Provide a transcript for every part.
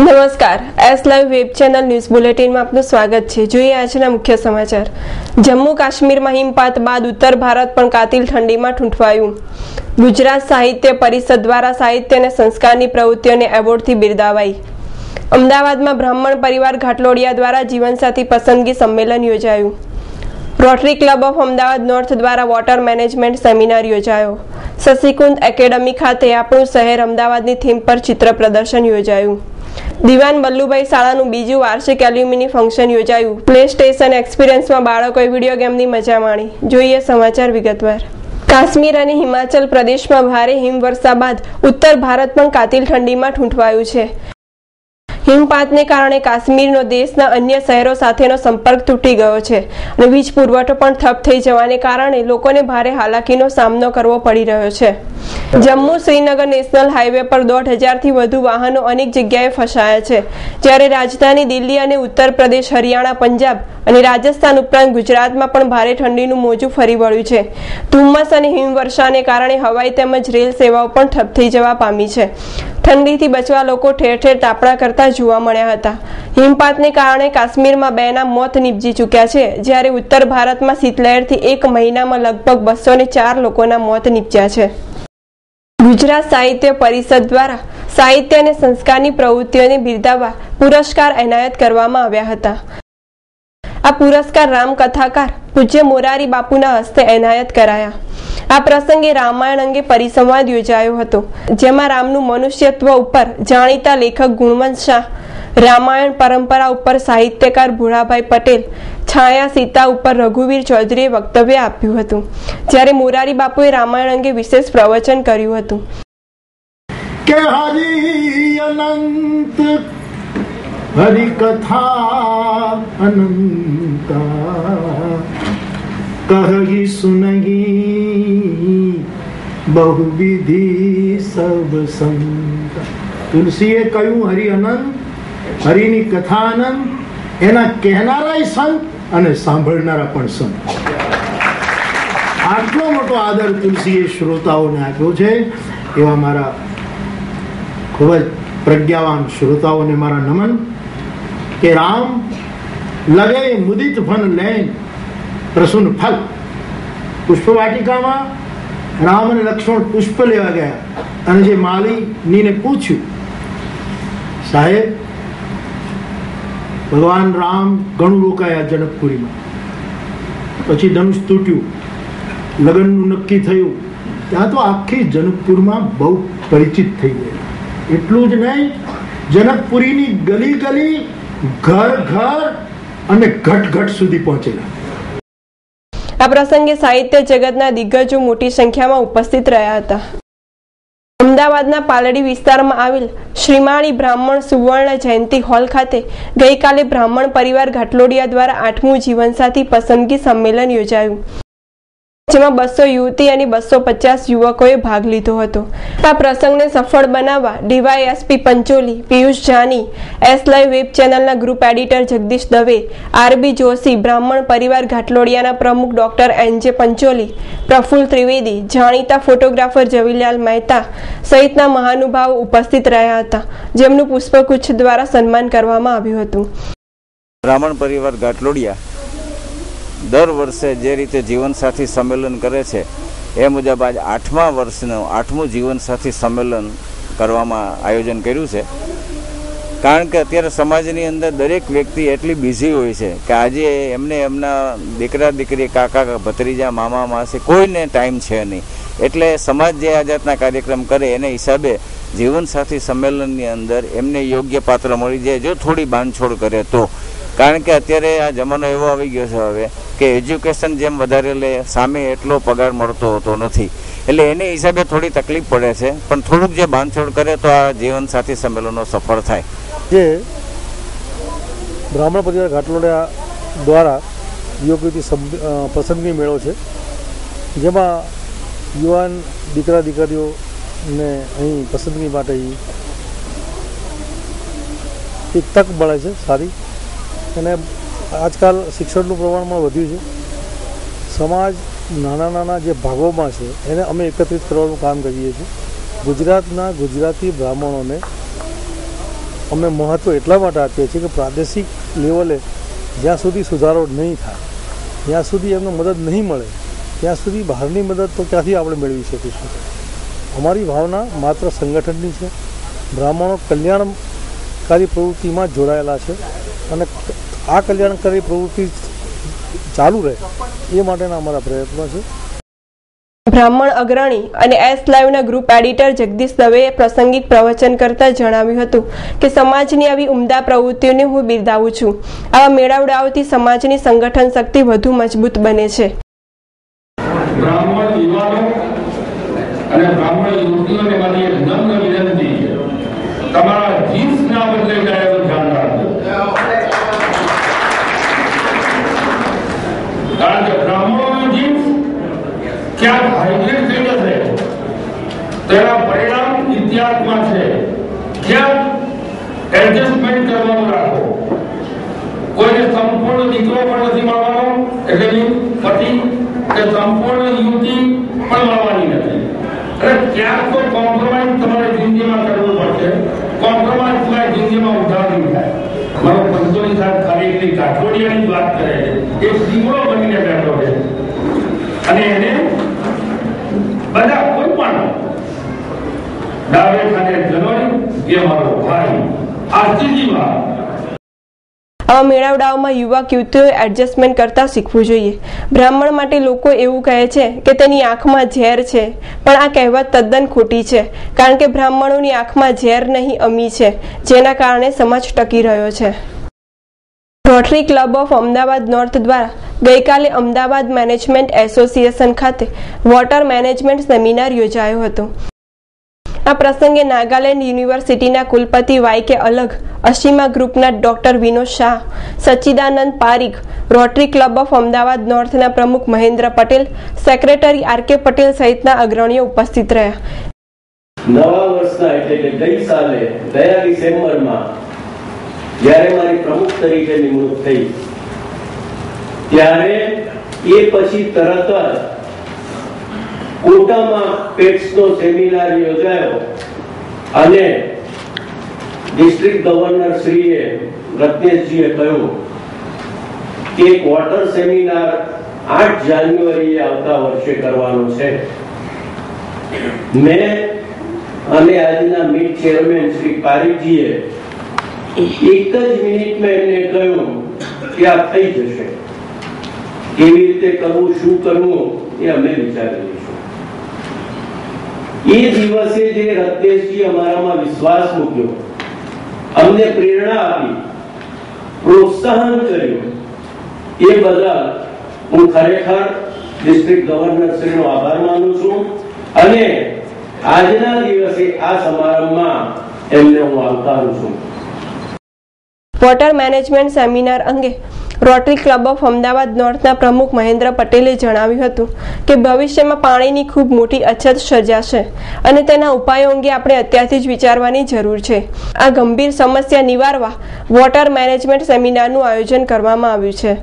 S live web channel news બુલેટિનમાં આપનું સ્વાગત છે. જોઈએ આજના મુખ્ય સમાચાર. જમ્મુ કાશ્મીરમાં હિમપાત બાદ ઉત્તર ભારત પણ કાતિલ ઠંડીમાં ઠૂંઠવાયું. ગુજરાત સાહિત્ય પરિષદ દ્વારા સાહિત્ય અને સંસ્કારની પ્રવૃત્તિઓને એવોર્ડથી બિરદાવાઈ. અમદાવાદમાં બ્રાહ્મણ પરિવાર ઘાટલોડિયા દ્વારા જીવનસાથી પસંદગી સંમેલન યોજાયું. Rotary Club of Ahmedabad north દ્વારા વોટર મેનેજમેન્ટ સેમિનાર યોજાયો. શશિકુંજ એકેડમી ખાતે આપણું શહેર અમદાવાદની થીમ પર ચિત્ર પ્રદર્શન યોજાયું. દિવાન વલ્લુભાઈ શાળાનું બીજું વાર્ષિક એલ્યુમિની ફંક્શન યોજાયું. પ્લે સ્ટેશન એક્સપિરિયન્સમાં બાળકોએ વીડિયો ગેમની મજા માણી. જોઈએ સમાચાર વિગતવાર. કાશ્મીર અને હિમાચલ પ્રદેશમાં ભારે હિમવર્ષા બાદ ઉત્તર ભારત પણ કાતિલ ઠંડીમાં ઠૂંઠવાયું છે. હિમપાતને કારણે કાશ્મીરનો દેશના અન્ય શહેરો સાથેનો સંપર્ક તૂટી ગયો છે અને વીજ પુરવઠો પણ ઠપ થઈ જવાને કારણે લોકોને ભારે હાલાકીનો સામનો કરવો પડી રહ્યો છે. જમ્મુ શ્રીનગર નેશનલ હાઈવે પર દોઢ હજારથી વધુ વાહનો અનેક જગ્યાએ ફસાયા છે. જ્યારે રાજધાની દિલ્હી અને ઉત્તર પ્રદેશ, હરિયાણા, પંજાબ અને રાજસ્થાન ઉપરાંત ગુજરાતમાં પણ ભારે ઠંડીનું મોજું ફરી વળ્યું છે. ધુમ્મસ અને હિમવર્ષાને કારણે હવાઈ તેમજ રેલ સેવાઓ પણ ઠપ થઈ જવા પામી છે. ઠંડીથી બચવા લોકો ઠેર ઠેર તાપણા કરતા જોવા મળ્યા હતા. હિમપાતને કારણે કાશ્મીરમાં બેના મોત નીપજી ચૂક્યા છે. જ્યારે ઉત્તર ભારતમાં શીતલહેરથી એક મહિનામાં લગભગ બસો ચાર લોકોના મોત નીપજ્યા છે. ગુજરાત સાહિત્ય પરિષદ દ્વારા સાહિત્ય અને સંસ્કારની પ્રવૃત્તિઓને બિરદાવવા પુરસ્કાર એનાયત કરવામાં આવ્યા હતા. આ પુરસ્કાર રામકથાકાર પૂજ્ય મોરારી બાપુના હસ્તે એનાયત કરાયા. આ પ્રસંગે રામાયણ અંગે પરિસંવાદ યોજાયો હતો, જેમાં રામનું મનુષ્યત્વ ઉપર જાણીતા લેખક ગુણવંત શાહ, રામાયણ પરંપરા ઉપર સાહિત્યકાર ભુરાભાઈ પટેલ છાયા સીતા ઉપર રઘુવીર ચૌધરીએ વક્તવ્ય આપ્યું હતું, જ્યારે મોરારી બાપુએ રામાયણ અંગે વિશેષ પ્રવચન કર્યું હતું. કે હરી અનંત, હરિ કથા અનંતા, કહી સુનહી બહુવિધિ સબ સંત. તુલસીએ કહ્યું, હરિ અનંત, હરિની કથા અનંત, એના કહેનારાય સંત અને સાંભળનારા પણ સંત. આટલો મોટો આદર તુલસીએ શ્રોતાઓને આપ્યો છે, એવા મારા ખૂબ જ પ્રજ્ઞાવાન શ્રોતાઓને મારા નમન, કે રામ લગે મુદિત ફન લેન પ્રસુન ફલ. પુષ્પ વાટિકામાં રામ અને લક્ષ્મણ પુષ્પ લેવા ગયા, અને જે માલિનીને પૂછ્યું, સાહેબ ભગવાન રામ ઘણું રોકાયા જનકપુરીમાં. પછી ધનુષ તૂટ્યું. લગ્નનું નક્કી થયું. ત્યાં તો આખી જનકપુરમાં બહુ પરિચિત થઈ ગયેલા એટલું જ નહીં, જનકપુરીની ગલી ગલી ઘર ઘર અને ઘટ ઘટ સુધી પહોંચેલા. આ પ્રસંગે સાહિત્ય જગતના દિગ્ગજો મોટી સંખ્યામાં ઉપસ્થિત રહ્યા હતા. અમદાવાદના પાલડી વિસ્તારમાં આવેલ શ્રીમાળી બ્રાહ્મણ સુવર્ણ જયંતિ હોલ ખાતે ગઈકાલે બ્રાહ્મણ પરિવાર ઘાટલોડિયા દ્વારા આઠમું જીવનસાથી પસંદગી સંમેલન યોજાયું. જેમાં બસો યુવતી અને બસો પચાસ યુવકોએ ભાગ લીધો હતો. આ પ્રસંગને સફળ બનાવવા DYSP Pancholi, Piyush Jani, S live web ચેનલના group editor Jagdish Dave, RB Joshi, Brahmin પરિવાર ઘાટલોડિયાના પ્રમુખ ડોક્ટર એનજે પંચોલી પ્રફુલ ત્રિવેદી, જાણીતા ફોટોગ્રાફર જવીલાલ મહેતા સહિતના મહાનુભાવો ઉપસ્થિત રહ્યા હતા, જેમનું પુષ્પગુચ્છ દ્વારા સન્માન કરવામાં આવ્યું હતું. બ્રાહ્મણ પરિવાર ઘાટલોડિયા દર વર્ષે જે રીતે જીવનસાથી સંમેલન કરે છે, એ મુજબ આજ આઠમા વર્ષનું, આઠમું જીવનસાથી સંમેલન કરવામાં આયોજન કર્યું છે. કારણ કે અત્યારે સમાજની અંદર દરેક વ્યક્તિ એટલી બિઝી હોય છે કે આજે એમને એમના દીકરા દીકરી, કાકા, ભત્રીજા, મામા, માસી કોઈને ટાઈમ છે નહીં. એટલે સમાજ જે આ જાતના કાર્યક્રમ કરે, એને હિસાબે જીવનસાથી સંમેલનની અંદર એમને યોગ્ય પાત્ર મળી જાય, જો થોડી બાંધછોડ કરે તો. કારણ કે અત્યારે આ જમાનો એવો આવી ગયો છે હવે કે એજ્યુકેશન જેમ વધારે લે, સામે એટલો પગાર મળતો હોતો નથી. એટલે એને હિસાબે થોડી તકલીફ પડે છે. પણ થોડુંક જે બાંધછોડ કરે તો આ જીવનસાથી સંમેલનો સફળ થાય. જે બ્રાહ્મણ પરિવાર ઘાટલોડિયા દ્વારા યોગ્યથી પસંદગી મેળો છે. જેમાં યુવાન દીકરા દીકરીઓને અહીં પસંદગી માટે એક તક મળે છે સારી. અને આજકાલ શિક્ષણનું પ્રમાણમાં વધ્યું છે. સમાજ નાના નાના જે ભાગોમાં છે, એને અમે એકત્રિત કરવાનું કામ કરીએ છીએ. ગુજરાતના ગુજરાતી બ્રાહ્મણોને અમે મહત્ત્વ એટલા માટે આપીએ છીએ કે પ્રાદેશિક લેવલે જ્યાં સુધી સુધારો નહીં થાય જ્યાં સુધી એમને મદદ નહીં મળે, ત્યાં સુધી બહારની મદદ તો ક્યાંથી આપણે મેળવી શકીશું? અમારી ભાવના માત્ર સંગઠનની છે. બ્રાહ્મણો કલ્યાણકારી પ્રવૃત્તિમાં જોડાયેલા છે અને આ કલ્યાણકારી પ્રવૃત્તિ ચાલુ રહે એ માટેના અમારા પ્રયત્નો છે. બ્રાહ્મણ અગ્રણી અને એસ લાઈવના ગ્રુપ એડિટર જગદીશ દવેએ પ્રસંગિક પ્રવચન કરતા જણાવ્યું હતું કે સમાજની આવી ઉમદા પ્રવૃત્તિઓને હું બિરદાવું છું. આવા મેળાવડાઓથી સમાજની સંગઠન શક્તિ વધુ મજબૂત બને છે. બ્રાહ્મણ યુવાનો અને બ્રાહ્મણ યુવતીઓને મારી એક નમ્ર વિનંતી તમારા જીન્સ બદલે જાય ધ્યાન રાખજો કારણ કે બ્રાહ્મણોનું જીન્સ ક્યાંક હાઇબ્રિડ થઈ જશે તેના પરિણામ છે. ક્યાંક એડજસ્ટમેન્ટ કરવાનું રાખો. કોઈને સંપૂર્ણ દીકરો પણ નથી મળવાનો, એટલે પતિ કે સંપૂર્ણ યુવતી પણ મળવાની નથી. અને ક્યાંક તો કોમ્પ્રોમાઇઝ તમારે જિંદગીમાં કરવું પડશે. કોમ્પ્રોમાઇઝ સિવાય જિંદગીમાં ઉદ્ધાર નહીં થાય. મારો પંચોલી સાહેબ ખાલી એટલી કાઠોડિયાની વાત કરે છે. એ દીકરો બનીને બેઠો છે. અને એને બધા ડાબે આવા મેળાવડાઓમાં યુવક, યુવતીઓએ એડજસ્ટમેન્ટ કરતા શીખવું જોઈએ. બ્રાહ્મણ માટે લોકો એવું કહે છે કે તેની આંખમાં ઝેર છે, પણ આ કહેવત તદ્દન ખોટી છે, કારણ કે બ્રાહ્મણોની આંખમાં ઝેર નહીં, અમી છે, જેના કારણે સમાજ ટકી રહ્યો છે. Rotary club of Ahmedabad north દ્વારા ગઈકાલે અમદાવાદ મેનેજમેન્ટ એસોસિએશન ખાતે વોટર મેનેજમેન્ટ સેમિનાર યોજાયો હતો. આ પ્રસંગે નાગાલેન્ડ યુનિવર્સિટીના કુલપતિ વાય કે અલગ અશિમા ગ્રુપના doctor Vinod Shah, Sachchidanand Parikh, Rotary club of Ahmedabad નોર્થના પ્રમુખ Mahendra Patel, secretary R K Patel સહિતના અગ્રણીઓ ઉપસ્થિત રહ્યા. નવા વર્ષના એટલે કે ગઈ સાલે, ગયા ડિસેમ્બરમાં જ્યારે મારી પ્રમુખ તરીકે નિમણૂક થઈ, ત્યારે એ પછી તરત જ કોટામાં પેટ્સનો સેમિનાર યોજાયો અને ડિસ્ટ્રિક્ટ ગવર્નર શ્રીએ રત્નેશજીએ કહ્યું કે એક સેમિનાર આઠ જાન્યુઆરીએ આવતા વર્ષે કરવાનો છે. મેં અને આજના મીટ ચેરમેન શ્રી પારીજીએ એક જ મિનિટમાં એમને કહ્યું કે આ થઈ જશે. કેવી રીતે કરવું, શું કરવું એ અમે વિચારી લઈશું એ દિવસે જે રત્નેશજી અમારામાં વિશ્વાસ મૂક્યો, અમને પ્રેરણા આપી, પ્રોત્સાહન કર્યું. એ બદલ હું ખરેખર ડિસ્ટ્રિક્ટ ગવર્નર શ્રીનો આભાર માનું છું અને આજના દિવસે આ સમારંભમાં એમને હું આવકારું છું. વોટર મેનેજમેન્ટ સેમિનાર અંગે રોટરી ક્લબ ઓફ અમદાવાદ નોર્થના પ્રમુખ મહેન્દ્ર પટેલે જણાવ્યું હતું કે ભવિષ્યમાં પાણીની ખૂબ મોટી અછત સર્જાશે અને તેના ઉપાયો અંગે આપણે અત્યારથી જ વિચારવાની જરૂર છે. આ ગંભીર સમસ્યા નિવારવા વોટર મેનેજમેન્ટ સેમિનારનું આયોજન કરવામાં આવ્યું છે.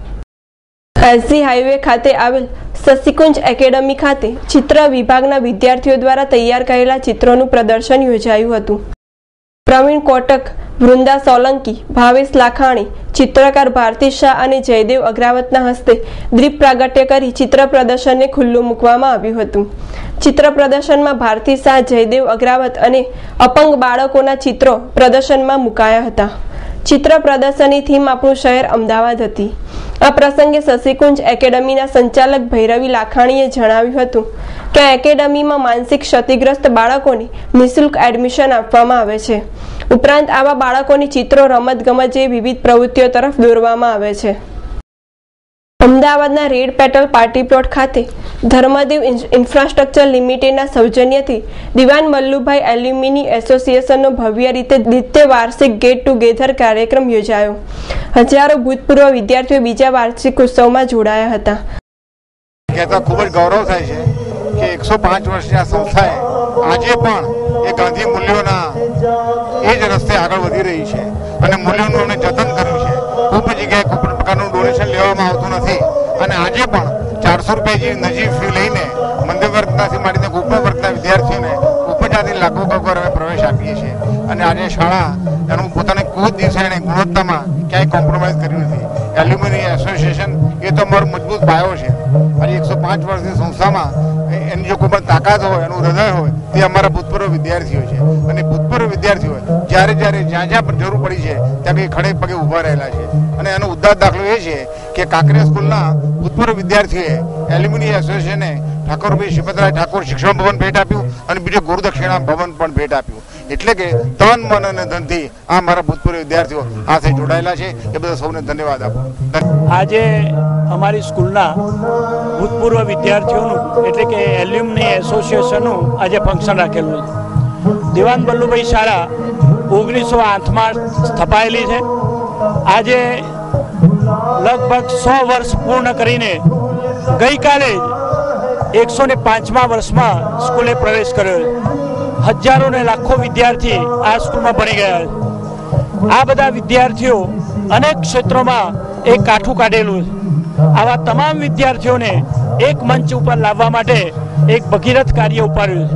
એસજી હાઈવે ખાતે આવેલ સસિકુંજ એકેડમી ખાતે ચિત્ર વિભાગના વિદ્યાર્થીઓ દ્વારા તૈયાર કરેલા ચિત્રોનું પ્રદર્શન યોજાયું હતું. પ્રવીણ કોટક, વૃંદા સોલંકી, ભાવેશ લાખાણી ચિત્રકાર ભારતી શાહ અને જયદેવ અગ્રાવતના હસ્તે દીપ પ્રાગટ્ય કરી ચિત્ર પ્રદર્શનને ખુલ્લું મૂકવામાં આવ્યું હતું. ચિત્ર પ્રદર્શનમાં ભારતી શાહ, જયદેવ અગ્રાવત અને અપંગ બાળકોના ચિત્રો પ્રદર્શનમાં મુકાયા હતા. ચિત્ર પ્રદર્શનની થીમ આપણું શહેર અમદાવાદ હતી. આ પ્રસંગે શશિકુંજ એકેડમીના સંચાલક ભૈરવી લાખાણીએ જણાવ્યું હતું કે એકેડમીમાં માનસિક ક્ષતિગ્રસ્ત બાળકોને નિઃશુલ્ક એડમિશન આપવામાં આવે છે. ઉપરાંત આવા બાળકોની ચિત્રો રમત ગમત જેવી વિવિધ પ્રવૃત્તિઓ તરફ દોરવામાં આવે છે. અમદાવાદના રેડ પેટલ પાર્ટી પ્લોટ ખાતે ધર્મદેવ ઇન્ફ્રાસ્ટ્રક્ચર લિમિટેડના સૌજન્યથી દિવાન મલ્લુભાઈ એલ્યુમિની એસોસિએશનનો ભવ્ય રીતે દ્વિતીય વાર્ષિક ગેટ ટુગેધર કાર્યક્રમ યોજાયો. હજારો ભૂતપૂર્વ વિદ્યાર્થીઓ બીજા વાર્ષિક ઉત્સવમાં જોડાયા હતા. કહેતા ખૂબ જ ગૌરવ થાય છે કે એકસો પાંચ વર્ષની આ સંસ્થાએ આજે પણ એ ગાંધી મૂલ્યોના એ જ રસ્તે આગળ વધી રહી છે. અને મૂલ્યોનું એમણે જતન કર્યું છે. ખૂબ જગ્યાએ કોઈ પ્રકારનું ડોનેશન લેવામાં આવતું નથી. અને આજે પણ ચારસો રૂપિયા જેવી નજીક ફી લઈને મધ્યમ વર્ગનાથી માંડીને ઉપલા વર્ગના વિદ્યાર્થીઓને ઉપજાતિ લાખો કગર અમે પ્રવેશ આપીએ છીએ. અને આજે શાળા, એનું પોતાને કોઈ દિવસે એને ગુણવત્તામાં ક્યાંય કોમ્પ્રોમાઇઝ કર્યું નથી. એલ્યુમિનિ એસોસિએશન એ તો મારો મજબૂત પાયો છે. આજે એકસો પાંચ વર્ષની સંસ્થામાં એની જો કોઈ પણ તાકાત હોય, એનું હૃદય હોય, તે અમારા ભૂતપૂર્વ વિદ્યાર્થીઓ છે. અને ભૂતપૂર્વ વિદ્યાર્થીઓ જ્યારે જ્યારે જ્યાં જ્યાં જરૂર પડી છે, ત્યાં કંઈ ખડે પગે ઊભા રહેલા છે. અને એનો ઉદ્ધાર દાખલો એ છે કે કાંકરિયા સ્કૂલના ભૂતપૂર્વ વિદ્યાર્થીએ એલ્યુમિનિ એસોસિએશને ઠાકોરભાઈ શ્રીપતરાય ઠાકોર શિક્ષણ ભવન ભેટ આપ્યું અને બીજું ગુરુદક્ષિણા ભવન પણ ભેટ આપ્યું. એટલે કે તન, મન અને ધનથી આ મારા ભૂતપૂર્વ વિદ્યાર્થીઓ સાથે જોડાયેલા છે. એ બધા સૌને ધન્યવાદ આપો. આજે અમારી સ્કૂલના ભૂતપૂર્વ વિદ્યાર્થીઓનું, એટલે કે એલ્યુમની એસોસિએશનનું આજે ફંક્શન રાખેલું છે. દિવાન બલ્લુભાઈ શાળા ઓગણીસો આઠમાં સ્થપાયેલી છે. આજે લગભગ સો વર્ષ પૂર્ણ કરીને ગઈકાલે એકસો ને પાંચમા વર્ષમાં સ્કૂલે પ્રવેશ કર્યો. હજારો ને લાખો વિદ્યાર્થી આ સ્કૂલમાં ભણી ગયા આ બધા વિદ્યાર્થીઓ અનેક ક્ષેત્રોમાં એક કાઠું કાઢેલું આવા તમામ વિદ્યાર્થીઓને એક મંચ ઉપર લાવવા માટે એક ભગીરથ કાર્ય ઉપાડ્યું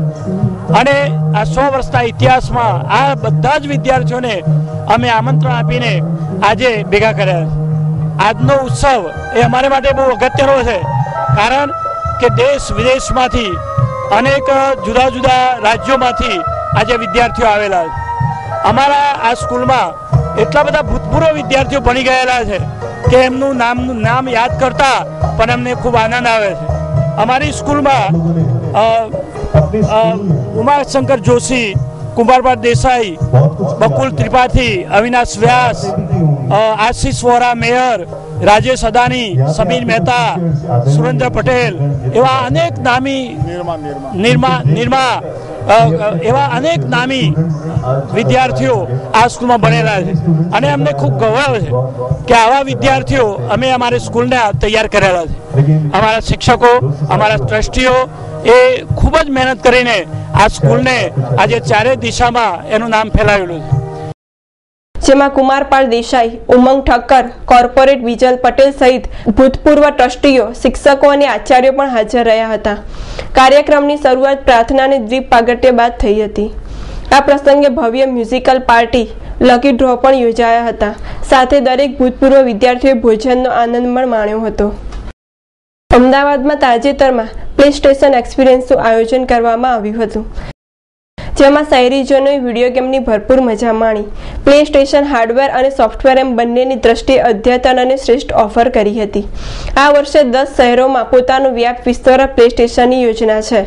અને આ સો વર્ષના ઇતિહાસમાં આ બધા જ વિદ્યાર્થીઓને અમે આમંત્રણ આપીને આજે ભેગા કર્યા આજનો ઉત્સવ એ અમારે માટે બહુ અગત્યનો છે. કારણ કે દેશ વિદેશમાંથી અનેક જુદા જુદા રાજ્યોમાંથી આજે વિદ્યાર્થીઓ આવેલા છે. અમારા આ સ્કૂલમાં એટલા બધા ભૂતપૂર્વ વિદ્યાર્થીઓ ભણી ગયેલા છે કે એમનું નામ નામ યાદ કરતા પણ એમને ખૂબ આનંદ આવે છે. અમારી સ્કૂલમાં ઉમાશંકર જોશી કુંભારપાદ દેસાઈ બકુલ ત્રિપાઠી અવિનાશ વ્યાસ આશિષ વોરા મેયર રાજેશ અદાની સમીર મહેતા સુરેન્દ્ર પટેલ એવા અનેક નામી નિર્મા નિર્મા એવા અનેક નામી વિદ્યાર્થીઓ આ સ્કૂલમાં ભણેલા છે. અને અમને ખૂબ ગૌરવ છે કે આવા વિદ્યાર્થીઓ અમે અમારી સ્કૂલને તૈયાર કરેલા છે. અમારા શિક્ષકો, અમારા ટ્રસ્ટીઓ એ ખૂબ જ મહેનત કરીને આ સ્કૂલને આજે ચારે દિશામાં એનું નામ ફેલાવેલું છે. જેમાં કુમારપાળ દેસાઈ, ઉમંગ ઠક્કર, કોર્પોરેટ વિજલ પટેલ સહિત ભૂતપૂર્વ ટ્રસ્ટીઓ, શિક્ષકો અને આચાર્યો પણ હાજર રહ્યા હતા. કાર્યક્રમની શરૂઆત પ્રાર્થના અને દ્વીપ પાગટ્ય બાદ થઈ હતી. આ પ્રસંગે ભવ્ય મ્યુઝિકલ પાર્ટી, લકી ડ્રો પણ યોજાયા હતા. સાથે દરેક ભૂતપૂર્વ વિદ્યાર્થીઓએ ભોજનનો આનંદ પણ માણ્યો હતો. અમદાવાદમાં તાજેતરમાં પ્લે સ્ટેશન એક્સપિરિયન્સનું આયોજન કરવામાં આવ્યું હતું. જેમાં શહેરીજનોએ વીડિયો ગેમની ભરપૂર મજા માણી. પ્લે સ્ટેશન હાર્ડવેર અને સોફ્ટવેર એમ બંનેની દ્રષ્ટિએ અદ્યતન અને શ્રેષ્ઠ ઓફર કરી હતી. આ વર્ષે દસ શહેરોમાં પોતાનો વ્યાપ વિસ્તાર પ્લે સ્ટેશનની યોજના છે,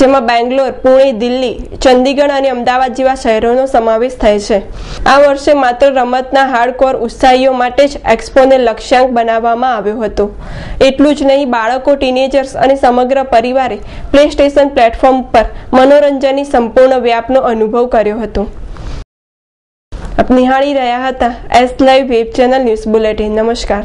જેમાં બેંગ્લોર, પુણે, દિલ્હી, ચંદીગઢ અને અમદાવાદ જેવા શહેરોનો સમાવેશ થાય છે. આ વર્ષે માત્ર રમતના હાર્ડકોર ઉત્સાહીઓ માટે જ એક્સપોને લક્ષ્યાંક બનાવવામાં આવ્યો હતો. એટલું જ નહીં, બાળકો ટીનેજર્સ અને સમગ્ર પરિવારે પ્લે સ્ટેશન પ્લેટફોર્મ પર મનોરંજનની સંપૂર્ણ વ્યાપનો અનુભવ કર્યો હતો. આપ નિહાળી રહ્યા હતા S live web channel news bulletin. નમસ્કાર.